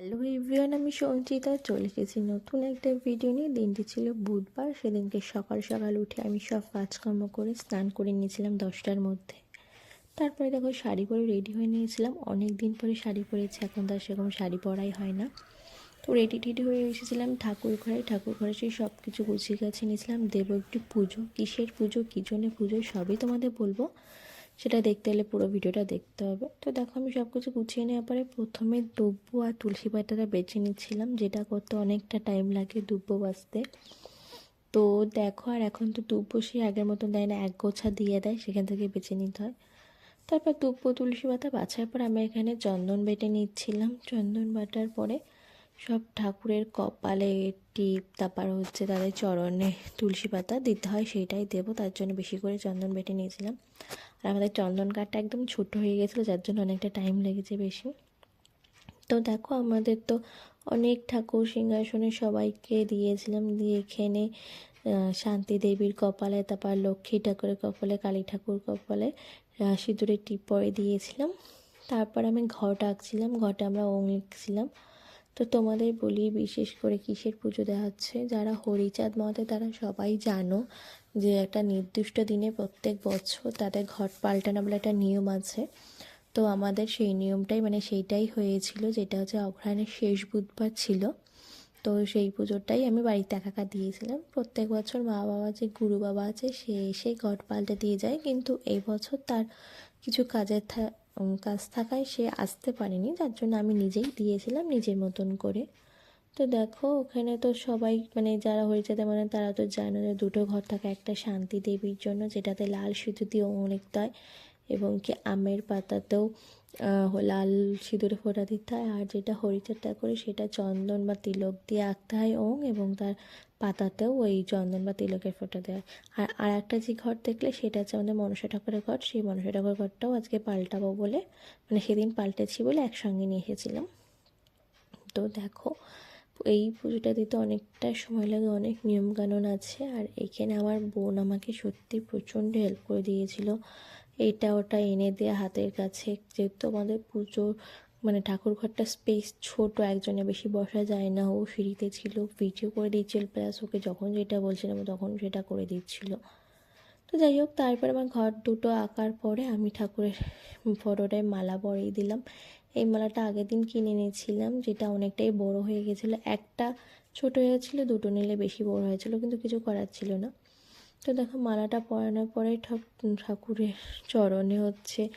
Hello everyone, আমি সঞ্চিতা। চলে এসেছি নতুন একটা ভিডিও নিয়ে। দিনটি ছিল বুধবার। সেদিনকে সকাল সকাল উঠে আমি সব কাজকর্ম করে স্নান করে নিয়েছিলাম দশটার মধ্যে। তারপরে দেখো শাড়ি পরে রেডি হয়ে নিয়েছিলাম। অনেক দিন পরে শাড়ি পরেছি, এখন তো আর সেরকম শাড়ি পরাই হয় না। তো রেডি টেডি হয়ে এসেছিলাম ঠাকুর ঘরে। ঠাকুর ঘরে সেই সব কিছু গুছিয়ে গাছিয়ে নিয়েছিলাম। দেবো একটু পুজো। কিসের পুজো, কী জন্য পুজো, সবই তোমাদের বলব। সেটা দেখতে হলে পুরো ভিডিওটা দেখতে হবে। তো দেখো আমি সব কিছু গুছিয়ে নেওয়ার পরে প্রথমে দুব্বো আর তুলসী পাতাটা বেছে নিচ্ছিলাম, যেটা করতে অনেকটা টাইম লাগে দুব্বো বাছতে তো দেখো আর এখন তো দুব্বো সে আগের মতন দেয় না, এক গোছা দিয়ে দেয়, সেখান থেকে বেছে নিতে হয়। তারপর দুব্বো, তুলসী পাতা বাছার পর আমি এখানে চন্দন বেটে নিচ্ছিলাম। চন্দন বাটার পরে সব ঠাকুরের কপালে টিপ, তারপর হচ্ছে তাদের চরণে তুলসী পাতা দিতে হয়, সেইটাই দেবো। তার জন্য বেশি করে চন্দন বেটে নিয়েছিলাম। আর আমাদের চন্দন কাঠটা একদম ছোট হয়ে গেছিল, যার জন্য অনেকটা টাইম লেগেছে বেশি। তো দেখো, আমাদের তো অনেক ঠাকুর সিংহাসনে সবাইকে দিয়েছিলাম, দিয়ে এখানে শান্তি দেবীর কপালে, তারপর লক্ষ্মী ঠাকুরের কপালে, কালী ঠাকুর কপালে সিঁদুরের টিপ পরে দিয়েছিলাম। তারপর আমি ঘট আঁকছিলাম, ঘটে আমরা ওং লিখছিলাম। তো তোমাদের বলি বিশেষ করে কিসের পুজো দেওয়া হচ্ছে যারা হরিচাঁদ মতে তারা সবাই জানো যে একটা নির্দিষ্ট দিনে প্রত্যেক বছর তাদের ঘট পাল্টানো বলে একটা নিয়ম আছে। তো আমাদের সেই নিয়মটাই মানে সেইটাই হয়েছিল, যেটা হচ্ছে অগ্রহায়ণের শেষ বুধবার ছিল। তো সেই পুজোটাই আমি বাড়িতে একা একা দিয়েছিলাম। প্রত্যেক বছর মা বাবা যে গুরু বাবা আছে সে এসে ঘট পাল্টে দিয়ে যায়, কিন্তু এই বছর তার কিছু কাজের কাজ থাকায় সে আসতে পারেনি। যার জন্য আমি নিজেই দিয়েছিলাম নিজের মতন করে। তো দেখো, ওখানে তো সবাই মানে যারা হয়েছে মানে তারা তো জানে যে দুটো ঘর থাকে, একটা শান্তি দেবীর জন্য, যেটাতে লাল সিঁদুর দিয়ে অনেক এবং কি আমের পাতাতেও লাল সিঁদুরে ফোঁটা দিতে হয়। আর যেটা হরিচার ঠাকুরে সেটা চন্দন বা তিলক দিয়ে আঁকতে হয় ওং এবং তার পাতাতেও ওই চন্দন বা তিলকের ফোঁটা দেওয়া আর আর একটা যে ঘর দেখলে সেটা হচ্ছে আমাদের মনসা ঠাকুরের ঘর সেই মনসা ঠাকুরের ঘরটাও আজকে পাল্টাবো বলে মানে সেদিন পাল্টেছি বলে একসঙ্গে নিয়ে এসেছিলাম। তো দেখো, এই পুজোটা দিতে অনেকটা সময় লাগে, অনেক নিয়মকানুন আছে। আর এখানে আমার বোন আমাকে সত্যি প্রচণ্ড হেল্প করে দিয়েছিল। এটা ওটা এনে দেওয়া হাতের কাছে। যেহেতু আমাদের পুজো মানে ঠাকুর ঘরটা স্পেস ছোট, একজনে বেশি বসা যায় না। ও সিঁড়িতে ছিল ভিডিও করে দিচ্ছিল প্লাস ওকে যখন যেটা বলছিলাম, তখন সেটা করে দিচ্ছিল। তো যাই হোক, তারপরে আমার ঘর দুটো আঁকার পরে আমি ঠাকুরের ফটোটায় মালা পরিয়ে দিলাম। এই মালাটা আগের দিন কিনে নিয়েছিলাম যেটা অনেকটাই বড় হয়ে গেছিল। একটা ছোট হয়েছিল, দুটো নিলে বেশি বড় হয়েছিল, কিন্তু কিছু করার ছিল না। তো দেখো মালাটা পরানোর পরে ঠাক- ঠাকুরের চরণে হচ্ছে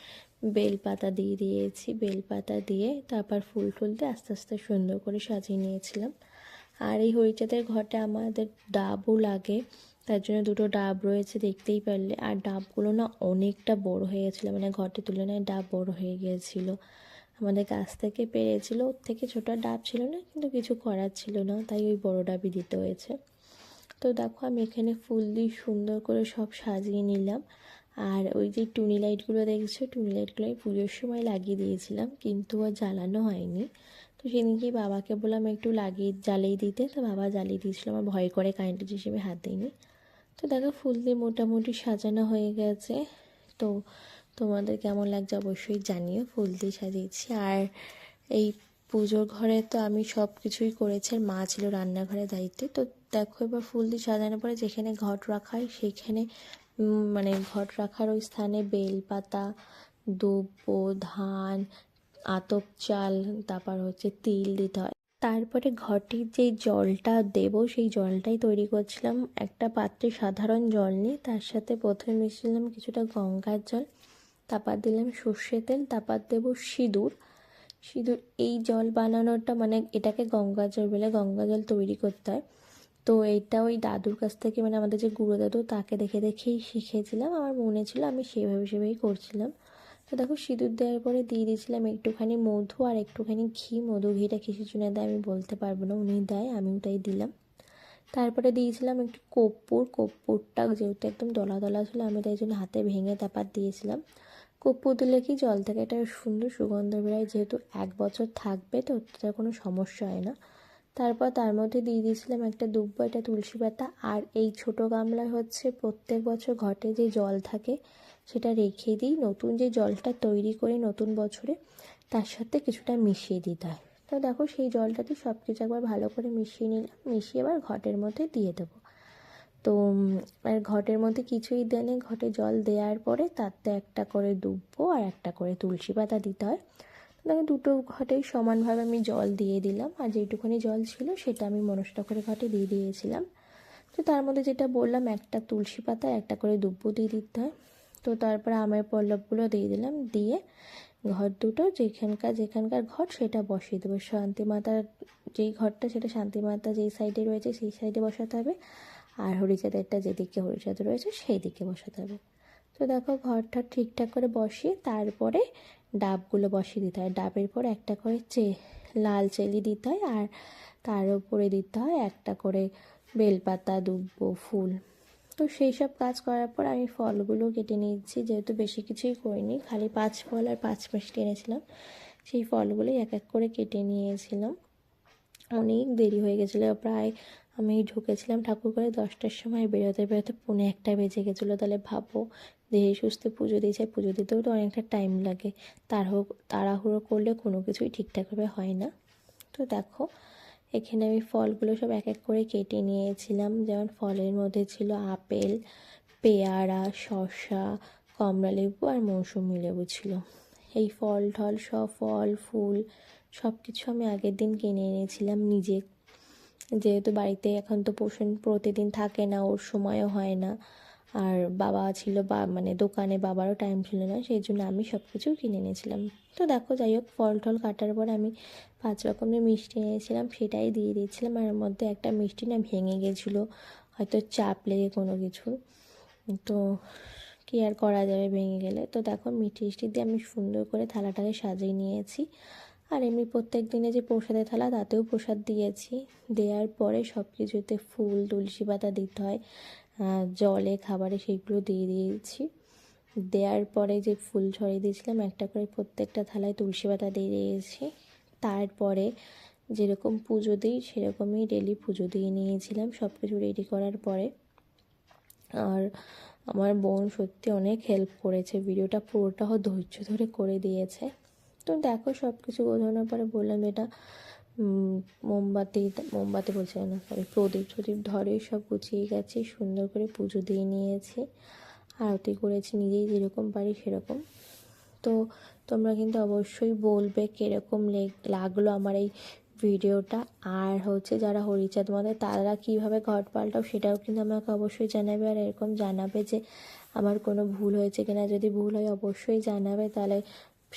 বেলপাতা দিয়ে দিয়েছি। বেলপাতা দিয়ে তারপর ফুল দিয়ে আস্তে আস্তে সুন্দর করে সাজিয়ে নিয়েছিলাম। আর এই হরিচাঁদের ঘরটা আমাদের ডাবও লাগে, তার জন্য দুটো ডাব রয়েছে দেখতেই পারলে। আর ডাবগুলো না অনেকটা বড় হয়ে গেছিল মানে ঘরটির তুলনায় ডাব বড় হয়ে গিয়েছিল আমাদের গাছ থেকে পেরেছিল, ওর থেকে ছোটো ডাব ছিল না, কিন্তু কিছু করার ছিল না, তাই ওই বড় ডাবই দিতে হয়েছে। তো দেখো আমি এখানে ফুল দিয়ে সুন্দর করে সব সাজিয়ে নিলাম। আর ওই যে টুনি লাইটগুলো দেখছ? টুনি লাইটগুলো আমি পুজোর সময় লাগিয়ে দিয়েছিলাম, কিন্তু আর জ্বালানো হয়নি। তো সেদিনকেই বাবাকে বললাম একটু লাগিয়ে, জ্বালিয়ে দিতে। তো বাবা জ্বালিয়ে দিয়েছিলো, আমার ভয় করে কারেন্টের হিসেবে হাত দিইনি তো দেখো ফুল দিয়ে মোটামুটি সাজানো হয়ে গেছে। তো তোমাদের কেমন লাগছে অবশ্যই জানিও, ফুল দিয়ে সাজিয়েছি। আর এই পুজোর ঘরে তো আমি সব কিছুই করেছি মা ছিল রান্নাঘরে দায়িত্বে। তো দেখো এবার ফুল দিয়ে সাজানোর পরে যেখানে ঘট রাখা হয় সেইখানে উম, মানে ঘট রাখার ওই স্থানে বেলপাতা দুব্ব ধান আতপ চাল তারপর হচ্ছে তিল দিতে হয়। তারপরে ঘটির যে জলটা দেবো সেই জলটাই তৈরি করছিলাম। একটা পাত্রে সাধারণ জল নিয়ে তার সাথে প্রথমে মিশিয়েছিলাম কিছুটা গঙ্গার জল তারপর দিলাম সর্ষে তেল তারপর দেবো সিঁদুর সিঁদুর, এই জল বানানোটা মানে এটাকে গঙ্গা জল বলে গঙ্গা জল তৈরি করতে হয়। তো এটা ওই দাদুর কাছ থেকে মানে আমাদের যে গুঁড়ো দাদু, তাকে দেখে দেখেই শিখেছিলাম। আমার মনে ছিল আমি সেভাবে সেভাবেই করছিলাম। তো দেখো সিঁদুর দেওয়ার পরে দিয়ে দিয়েছিলাম একটুখানি মধু আর একটুখানি ঘি। মধু, ঘিটা কিসের জন্য দেয়, আমি বলতে পারব না, উনি দেয়, আমিও তাই দিলাম। তারপরে দিয়েছিলাম একটু কর্পূর। কর্পূরটা যেহেতু একদম দলা দলা ছিল, আমি তাই জন্য হাতে ভেঙে তারপর দিয়েছিলাম। কর্পূর দিলে কি জল থেকে? এটা সুন্দর সুগন্ধ বেরোয়। যেহেতু এক বছর থাকবে তো, তার কোনো সমস্যা হয় না। তারপর তার মধ্যে দিয়ে দিয়েছিলাম একটা দুব্বো একটা তুলসী পাতা। আর এই ছোট গামলায় হচ্ছে প্রত্যেক বছর ঘটে যে জল থাকে, সেটা রেখে দিই। নতুন যে জলটা তৈরি করি নতুন বছরে, তার সাথে কিছুটা মিশিয়ে দিতে হয়। তো তো দেখো সেই জলটাতে সব কিছু একবার ভালো করে মিশিয়ে নিলাম। মিশিয়ে এবার ঘটের মধ্যে দিয়ে দেবো। তো আর ঘটের মধ্যে কিছুই দেনে ঘটে জল দেওয়ার পরে তাতে একটা করে দুব্বো আর একটা করে তুলসী পাতা দিতে হয়। তো দেখো দুটো ঘটেই সমানভাবে আমি জল দিয়ে দিলাম। আর যেটুকুনি জল ছিল সেটা আমি মনসা করে ঘটে দিয়ে দিয়েছিলাম। তো তার মধ্যে যেটা বললাম, একটা তুলসী পাতা, একটা করে দুব্বো দিয়ে দিতে হয়। তো তারপরে আমের পল্লবগুলো দিয়ে দিলাম। দিয়ে ঘর দুটো, যেখানকার যেখানকার ঘর সেটা বসিয়ে দেবো। শান্তি মাতার যেই ঘরটা, সেটা শান্তি মাতা যেই সাইডে রয়েছে, সেই সাইডে বসাতে হবে। আর হরিচাঁদেরটা যেদিকে হরিচাঁদ রয়েছে, সেই দিকে বসাতে হবে। তো দেখো ঘরটা ঠিকঠাক করে বসিয়ে তারপরে ডাবগুলো বসিয়ে দিতে হয়। ডাবের পর একটা করে চে, লাল চেলি দিতে হয় আর তার উপরে দিতে হয় একটা করে বেলপাতা, দুব্বো, ফুল। তো সেই সব কাজ করার পর আমি ফলগুলো কেটে নিয়েছি, যেহেতু বেশি কিছুই করিনি, খালি পাঁচ ফল আর পাঁচ মিষ্টি এনেছিলাম সেই ফলগুলোই এক এক করে কেটে নিয়েছিলাম। অনেক দেরি হয়ে গেছিল, প্রায় আমি ঢুকেছিলাম ঠাকুর করে দশটার সময়, বেরোতে বেরোতে পৌনে একটা বেজে গেছিল। তাহলে ভাবো, দেহে সুস্থ পুজো দিয়েছে, পুজো দিতেও তো অনেকটা টাইম লাগে। তার হোক তাড়াহুড়ো করলে কোনো কিছুই ঠিকঠাকভাবে হয় না। তো দেখো, এখানে আমি ফলগুলো সব এক এক করে কেটে নিয়েছিলাম। যেমন ফলের মধ্যে ছিল আপেল, পেয়ারা, শসা কমলালেবু আর মৌসুমি লেবু ছিল। এই ফল টল সব, ফল, ফুল সব কিছু আমি আগের দিন কিনে এনেছিলাম। নিজে যেহেতু বাড়িতে এখন তো পোষণ প্রতিদিন থাকে না, ওর সময়ও হয় না। আর বাবা ছিল বা মানে দোকানে বাবারও টাইম ছিল না, সেই জন্য আমি সব কিছু কিনে এনেছিলাম। তো দেখো, যাই হোক, ফল টল কাটার পর আমি পাঁচ রকমের মিষ্টি এনেছিলাম, সেটাই দিয়ে দিয়েছিলাম। আর এর মধ্যে একটা মিষ্টি না ভেঙে গেছিল, হয়তো চাপ লেগে কোনো কিছু। তো কী আর করা যাবে ভেঙে গেলে? তো দেখো মিষ্টি মিষ্টি দিয়ে আমি সুন্দর করে থালাটাকে সাজিয়ে নিয়েছি। আর এমনি প্রত্যেক দিনে যে প্রসাদের থালা, তাতেও প্রসাদ দিয়েছি। দেওয়ার পরে সব কিছুতে ফুল, তুলসী পাতা দিতে হয় জলে, খাবারে সেগুলো দিয়ে দিয়েছি। দেওয়ার পরে যে ফুল ছড়িয়ে দিয়েছিলাম, একটা করে প্রত্যেকটা থালায় তুলসী পাতা দিয়ে দিয়েছি। তারপরে যেরকম পুজো দিই, সেরকমই ডেলি পুজো দিয়ে নিয়েছিলাম। সব কিছু রেডি করার পরে আর আমার বোন সত্যি অনেক হেল্প করেছে। ভিডিওটা পুরোটা ধৈর্য ধরে করে দিয়েছে। তো দেখো সব কিছু বোঝানোর পরে বললাম এটা মোমবাতি মোমবাতি বলছে না সরি প্রদীপ প্রদীপ ধরে সব গুছিয়ে গেছি, সুন্দর করে পুজো দিয়ে নিয়েছি, আরতি করেছি, নিজেই যেরকম পারি সেরকম। তো তোমরা কিন্তু অবশ্যই বলবে কীরকম লেগ- লাগল আমার এই ভিডিওটা, আর হচ্ছে যারা হরিচাঁদ মধ্যে তারা কীভাবে ঘট পাল্টাও সেটাও কিন্তু আমাকে অবশ্যই জানাবে, আর এরকম জানাবে যে আমার কোনো ভুল হয়েছে কিনা, যদি ভুল হয় অবশ্যই জানাবে, তাহলে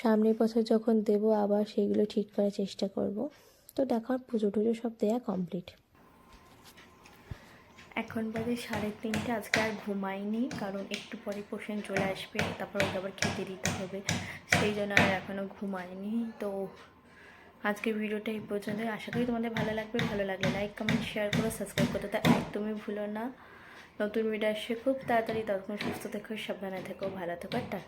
সামনের বছর যখন দেবো, আবার সেগুলো ঠিক করার চেষ্টা করব। তো দেখো আমার পুজো টুজো সব দেওয়া কমপ্লিট এখন বাজে সাড়ে তিনটে, আজকে আর ঘুমাইনি, কারণ একটু পরে পোষণ চলে আসবে, তারপর ওকে আবার খেতে দিতে হবে। সেই জন্য আর এখনও ঘুমাইনি। তো আজকের ভিডিওটা এই পর্যন্ত আশা করি তোমাদের ভালো লাগবে। ভালো লাগলে লাইক কমেন্ট শেয়ার করো সাবস্ক্রাইব করতে তো একদমই ভুলো না। নতুন ভিডিও আসছে, খুব তাড়াতাড়ি ততক্ষণ সুস্থ থেকো, সাবধানে থেকো, ভালো থেকো, টাটা।